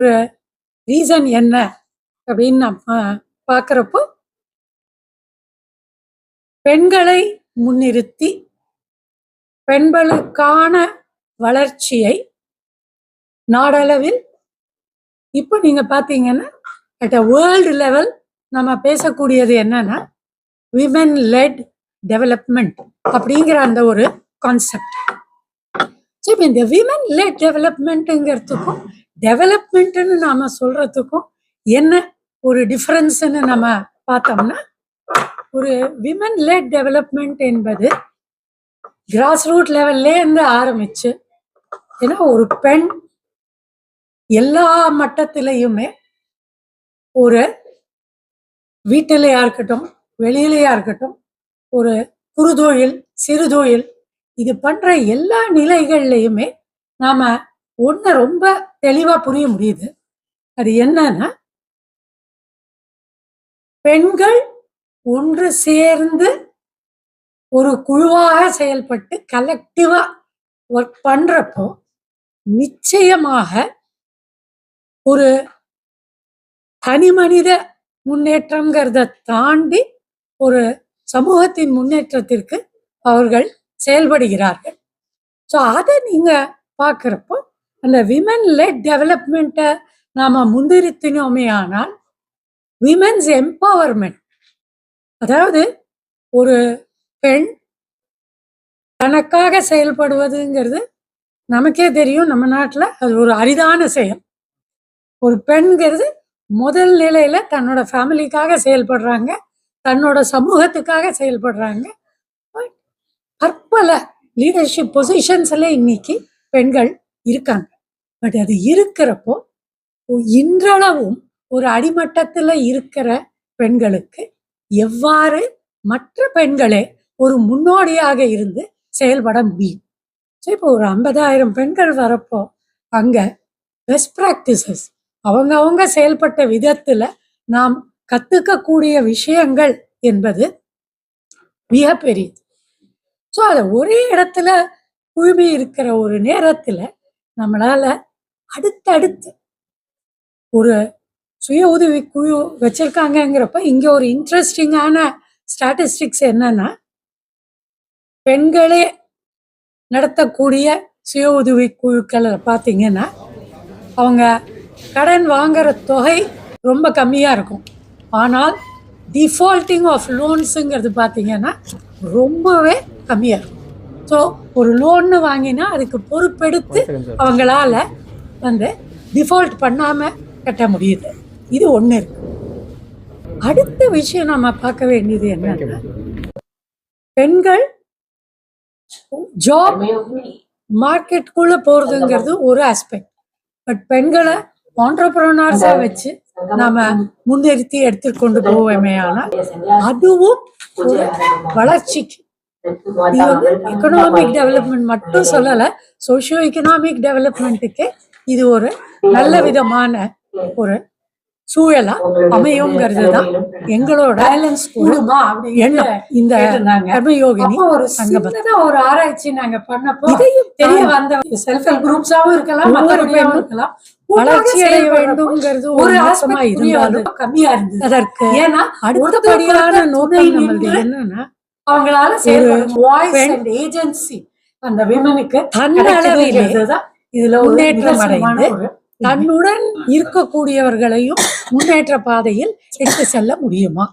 ஒரு ரீசன் என்ன அப்படின்னு நம்ம பார்க்குறப்போ பெண்களை முன்னிறுத்தி பெண்களுக்கான வளர்ச்சியை நாடளவில் இப்போ நீங்க பார்த்தீங்கன்னா அட் அ வேர்ல்டு லெவல் நம்ம பேசக்கூடியது என்னன்னா விமென் லெட் டெவலப்மெண்ட் அப்படிங்கிற அந்த ஒரு கான்செப்ட் ஸோ இந்த விமன் லெட் டெவலப்மெண்ட்டுங்கிறதுக்கும் டெவலப்மெண்ட்டுன்னு நாம சொல்றதுக்கும் என்ன ஒரு டிஃபரன்ஸ்ன்னு நம்ம பார்த்தோம்னா ஒரு விமன் லெட் டெவலப்மெண்ட் என்பது கிராஸ் ரூட் லெவல்லேருந்து ஆரம்பிச்சு ஏன்னா ஒரு பெண் எல்லா மட்டத்திலையுமே ஒரு வீட்டிலையா இருக்கட்டும் வெளியிலையா இருக்கட்டும் ஒரு குறுதொழில் சிறுதொழில் இது பண்ற எல்லா நிலைகள்லையுமே நாம ஒன்று ரொம்ப தெளிவா புரிய முடியுது. அது என்னன்னா பெண்கள் ஒன்று சேர்ந்து ஒரு குழுவாக செயல்பட்டு கலெக்டிவா ஒர்க் பண்றப்போ நிச்சயமாக ஒரு தனி மனித தாண்டி ஒரு சமூகத்தின் முன்னேற்றத்திற்கு அவர்கள் செயல்படுகிறார்கள். ஸோ அதை நீங்க பார்க்குறப்போ அந்த விமன் லெட் டெவலப்மெண்ட்டை நாம முன்னிறுத்தினோமே ஆனால் விமன்ஸ் எம்பவர்மெண்ட் அதாவது ஒரு பெண் தனக்காக செயல்படுவதுங்கிறது நமக்கே தெரியும் நம்ம நாட்டில் அது ஒரு அரிதான செயல். ஒரு பெண்கிறது முதல் நிலையில தன்னோட ஃபேமிலிக்காக செயல்படுறாங்க தன்னோட சமூகத்துக்காக செயல்படுறாங்க. பற்பல லீடர்ஷிப் பொசிஷன்ஸ்ல இன்னைக்கு பெண்கள் இருக்காங்க. பட் அது இருக்கிறப்போ இன்றளவும் ஒரு அடிமட்டத்தில் இருக்கிற பெண்களுக்கு எவ்வாறு மற்ற பெண்களே ஒரு முன்னோடியாக இருந்து செயல்பட முடியும்? ஸோ இப்போ ஒரு ஐம்பதாயிரம் பெண்கள் வரப்போ அங்கே பெஸ்ட் ப்ராக்டிசஸ் அவங்க அவங்க செயல்பட்ட விதத்துல நாம் கத்துக்கக்கூடிய விஷயங்கள் என்பது மிக பெரியது ஸோ அதை ஒரே இடத்துல குழுமி இருக்கிற ஒரு நேரத்துல நம்மளால அடுத்தடுத்து ஒரு சுய உதவி குழு வச்சிருக்காங்கங்கிறப்ப இங்க ஒரு இன்ட்ரெஸ்டிங்கான ஸ்டாட்டிஸ்டிக்ஸ் என்னன்னா பெண்களே நடத்தக்கூடிய சுய உதவி குழுக்களை பார்த்தீங்கன்னா அவங்க கடன் வாங்குற தொகை ரொம்ப கம்மியாக இருக்கும். ஆனால் டிஃபால்ட்டிங் ஆஃப் லோன்ஸுங்கிறது பார்த்தீங்கன்னா ரொம்பவே கம்மியாக இருக்கும். ஸோ ஒரு லோன்னு வாங்கினா அதுக்கு பொறுப்பெடுத்து அவங்களால வந்து டிஃபால்ட் பண்ணாமல் கட்ட முடியுது. இது ஒன்று இருக்கு. அடுத்த விஷயம் நம்ம பார்க்க வேண்டியது என்னன்னா பெண்கள் ஜாப் மார்க்கெட்டுக்குள்ள போறதுங்கிறது ஒரு ஆஸ்பெக்ட் பட் பெண்களை ஆண்டர்பிரனர்ஸா வச்சு நாம முன்னிறுத்தி எடுத்துட்டு கொண்டு போவோமே ஆனால் அதுவும் ஒரு வளர்ச்சிக்கு. எக்கனாமிக் டெவலப்மெண்ட் மட்டும் சொல்லல சோசியோ எக்கனாமிக் டெவலப்மெண்ட்டுக்கு இது ஒரு நல்ல விதமான ஒரு சூழலா அமையுங்கிறது தான் எங்களோட எண்ணம். இந்த கர்மயோகினி ஒரு ஒரு ஆராய்ச்சி நாங்க பண்ணப்போ இதையும் தெரிய வந்த செல்ஃப் ஹெல்ப் குரூப்ஸாவும் இருக்கலாம் இருக்கலாம். வளர்ச்சி அடைய வேண்டும்ங்கிறது ஒரு ஆசமா இருந்தாலும் கம்மியா இருந்தது. அதற்கு ஏன்னா அடுத்தபடியான நோக்கம் நம்மளுது என்னன்னா அவங்களால வாய்ஸ் அண்ட் ஏஜென்சி அந்த விமனுக்கு தன்னளவிலே இதுல முன்னேற்றம் அடைந்து தன்னுடன் இருக்கக்கூடியவர்களையும் முன்னேற்ற பாதையில் எடுத்து செல்ல முடியுமா?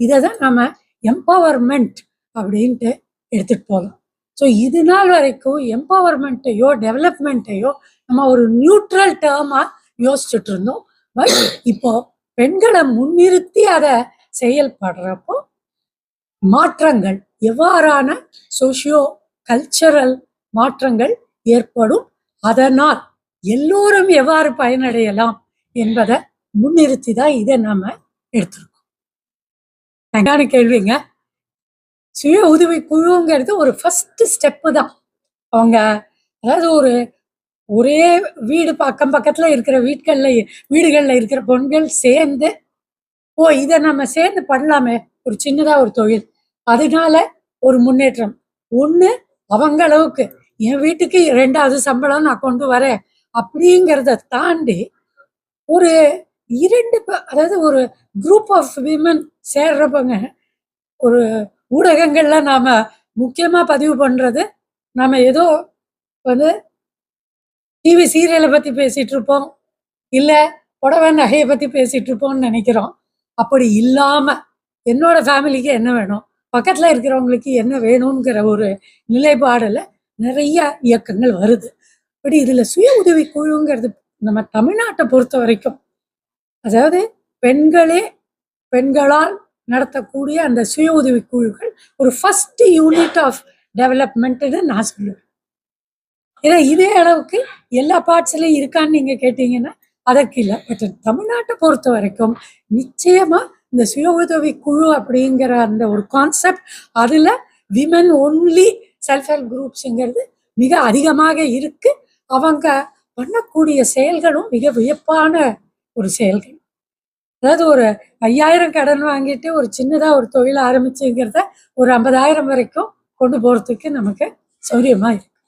இதை தான் நம்ம எம்பவர்மெண்ட் அப்படின்ட்டு எடுத்துட்டு போகலாம். ஸோ இது நாள் வரைக்கும் எம்பவர்மெண்ட்டையோ டெவலப்மெண்ட்டையோ நம்ம ஒரு நியூட்ரல் டேர்மா யோசிச்சுட்டு இருந்தோம். பட் இப்போ பெண்களை முன்னிறுத்தி அதை செயல்படுறப்போ மாற்றங்கள் எவ்வாறான சோஷியோ கல்ச்சரல் மாற்றங்கள் ஏற்படும் அதனால் எல்லோரும் எவ்வாறு பயனடையலாம் என்பதை முன்னிறுத்தி தான் இதை நாம எடுத்திருக்கோம். அழகான கேள்விங்க. சுய உதவி குழுங்கிறது ஒரு ஃபர்ஸ்ட் ஸ்டெப்பு தான். அவங்க அதாவது ஒரு ஒரே வீடு பக்கம் பக்கத்துல இருக்கிற வீட்கள்ல வீடுகள்ல இருக்கிற பெண்கள் சேர்ந்து ஓ இதை நம்ம சேர்ந்து பண்ணலாமே. ஒரு சின்னதா ஒரு தொழில். அதனால ஒரு முன்னேற்றம். ஒன்று அவங்க அளவுக்கு. என் வீட்டுக்கு ரெண்டாவது சம்பளம் நான் கொண்டு வரேன். அப்படிங்கிறத தாண்டி ஒரு இரண்டு அதாவது ஒரு குரூப் ஆஃப் விமன் சேர்றப்பங்க ஒரு ஊடகங்கள்ல நாம முக்கியமா பதிவு பண்றது நாம ஏதோ வந்து டிவி சீரியலை பத்தி பேசிட்டு இருப்போம். இல்ல புடவை நகையை பத்தி பேசிட்டு இருப்போம்னு நினைக்கிறோம். அப்படி இல்லாம என்னோட ஃபேமிலிக்கு என்ன வேணும்? பக்கத்துல இருக்கிறவங்களுக்கு என்ன வேணுங்கிற ஒரு நிலைப்பாடில் நிறைய இயக்கங்கள் வருது. பட் இதுல சுய உதவி குழுங்கிறது நம்ம தமிழ்நாட்டை பொறுத்த வரைக்கும் அதாவது பெண்களே பெண்களால் நடத்தக்கூடிய அந்த சுய உதவி குழுக்கள் ஒரு ஃபஸ்ட் யூனிட் ஆஃப் டெவலப்மெண்ட்னு நான் சொல்லுவேன். ஏன்னா இதே அளவுக்கு எல்லா பார்ட்ஸ்லயும் இருக்கான்னு நீங்க கேட்டீங்கன்னா அதற்கு இல்லை. பட் தமிழ்நாட்டை பொறுத்த வரைக்கும் நிச்சயமா இந்த சுய உதவி குழு அப்படிங்கிற அந்த ஒரு கான்செப்ட் அதுல விமன் ஒன்லி செல்ஃப் ஹெல்ப் குரூப்ஸுங்கிறது மிக அதிகமாக இருக்கு. அவங்க பண்ணக்கூடிய செயல்களும் மிக வியப்பான ஒரு செயல்கள். அதாவது ஒரு ஐயாயிரம் கடன் வாங்கிட்டு ஒரு சின்னதாக ஒரு தொழில் ஆரம்பிச்சுங்கிறத ஒரு ஐம்பதாயிரம் வரைக்கும் கொண்டு போகிறதுக்கு நமக்கு சௌரியமாக இருக்கு.